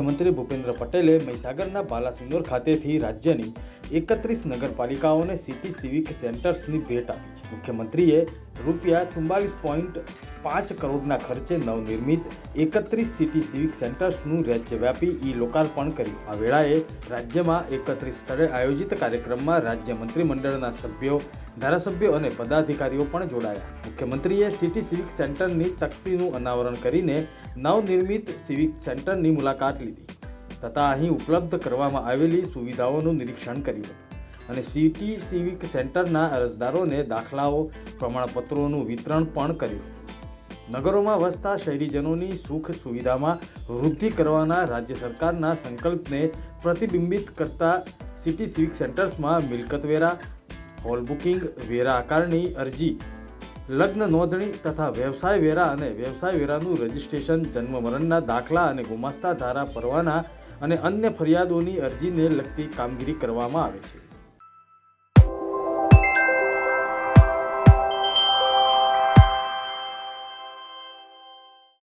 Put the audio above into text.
મુખ્યમંત્રી ભૂપેન્દ્ર પટેલે મહીસાગરના બાલાસિનોર ખાતેથી રાજ્યની એકત્રીસ નગરપાલિકાઓને સિટી સિવિક સેન્ટર્સની ભેટ આપી છે. મુખ્યમંત્રીએ રૂપિયા ચુમ્બાલીસ પોઈન્ટ પાંચ કરોડના ખર્ચે નવનિર્મિત એકત્રીસ સિટી સિવિક સેન્ટર્સનું રાજ્યવ્યાપી ઈ લોકાર્પણ કર્યું. આ વેળાએ રાજ્યમાં એકત્રીસ સ્થળે આયોજિત કાર્યક્રમમાં રાજ્ય મંત્રીમંડળના સભ્યો, ધારાસભ્યો અને પદાધિકારીઓ પણ જોડાયા. મુખ્યમંત્રીએ સિટી સિવિક સેન્ટરની તકતીનું અનાવરણ કરીને નવનિર્મિત સિવિક સેન્ટરની મુલાકાત લીધી. તથા અહીં ઉપલબ્ધ કરવામાં આવેલી સુવિધાઓનું નિરીક્ષણ કર્યું અને સિટી સિવિક સેન્ટરના અરજદારોને દાખલાઓ, પ્રમાણપત્રોનું વિતરણ પણ કર્યું નગરોમાં વસતા શહેરીજનોની સુખ સુવિધામાં વૃદ્ધિ કરવાના રાજ્ય સરકારના સંકલ્પને પ્રતિબિંબિત કરતા સિટી સિવિક સેન્ટર્સમાં મિલકત વેરા હોલ બુકિંગ, વેરા આકારણી અરજી લગ્ન નોંધણી તથા વ્યવસાય વેરા અને વ્યવસાય વેરાનું રજિસ્ટ્રેશન જન્મ મરણના દાખલા અને ગુમાસ્તા ધારા પરવાના અને અન્ય ફરિયાદોની અરજીને લગતી કામગીરી કરવામાં આવે છે.